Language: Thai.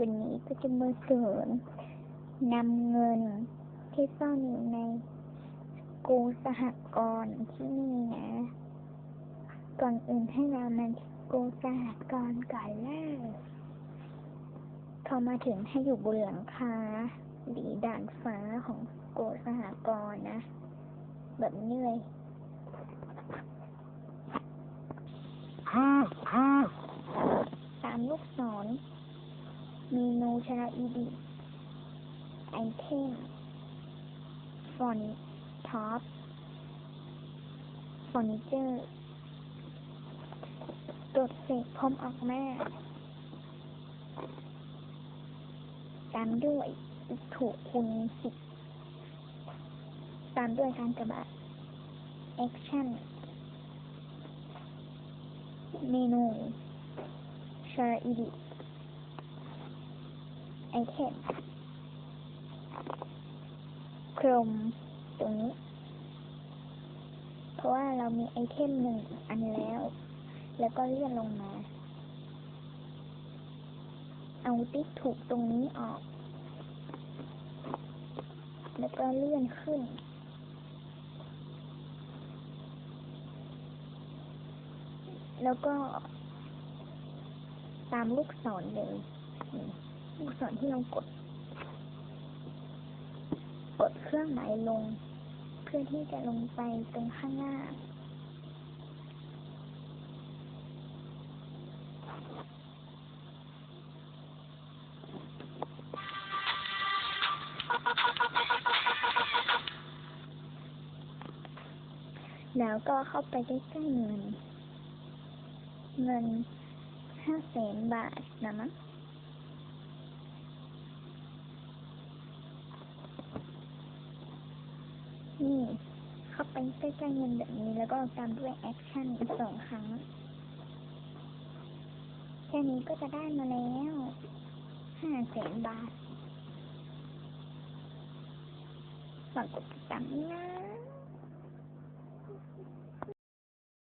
วันนี้ก็จะมาสอนนำเงินที่ซ่อนอยู่ในกูสหกรณ์ที่นี่นะ ก่อนอื่นให้เรามาที่กูสหกรณ์ก่อนเลยพอมาถึงให้อยู่บนหลังคาหรือด่านฟ้าของโกสหกรณ์นะ แบบนี้เลย ตามลูกศร เมนูชาอีดีไอเทมฟอนท็อปฟอร์นิเจอร์ตรวจเสกพร้อมออกแม่ตามด้วยถูกคูณสิบตามด้วยการกระบาดแอคชั่น เมนูชาอีดิ อเทมโครมตรงนี้ เพราะว่าเรามีไอเทมหนึ่งอันแล้ว แล้วก็เลื่อนลงมา เอาติ๊กถูกตรงนี้ออก แล้วก็เลื่อนขึ้น แล้วก็ตามลูกศรเลย ลูกศรที่เรากด กดเครื่องหมายลง เพื่อที่จะลงไปตรงข้างหน้า แล้วก็เข้าไปใกล้ๆเงิน เงินห้าแสนบาทนะมั้ง นี่เข้าไปใกล้ๆเงินแบบนี้ แล้วก็ตามด้วยแอคชั่นสองครั้ง แค่นี้ก็จะได้มาแล้วห้าแสนบาทฝากกดติดตามด้วยนะ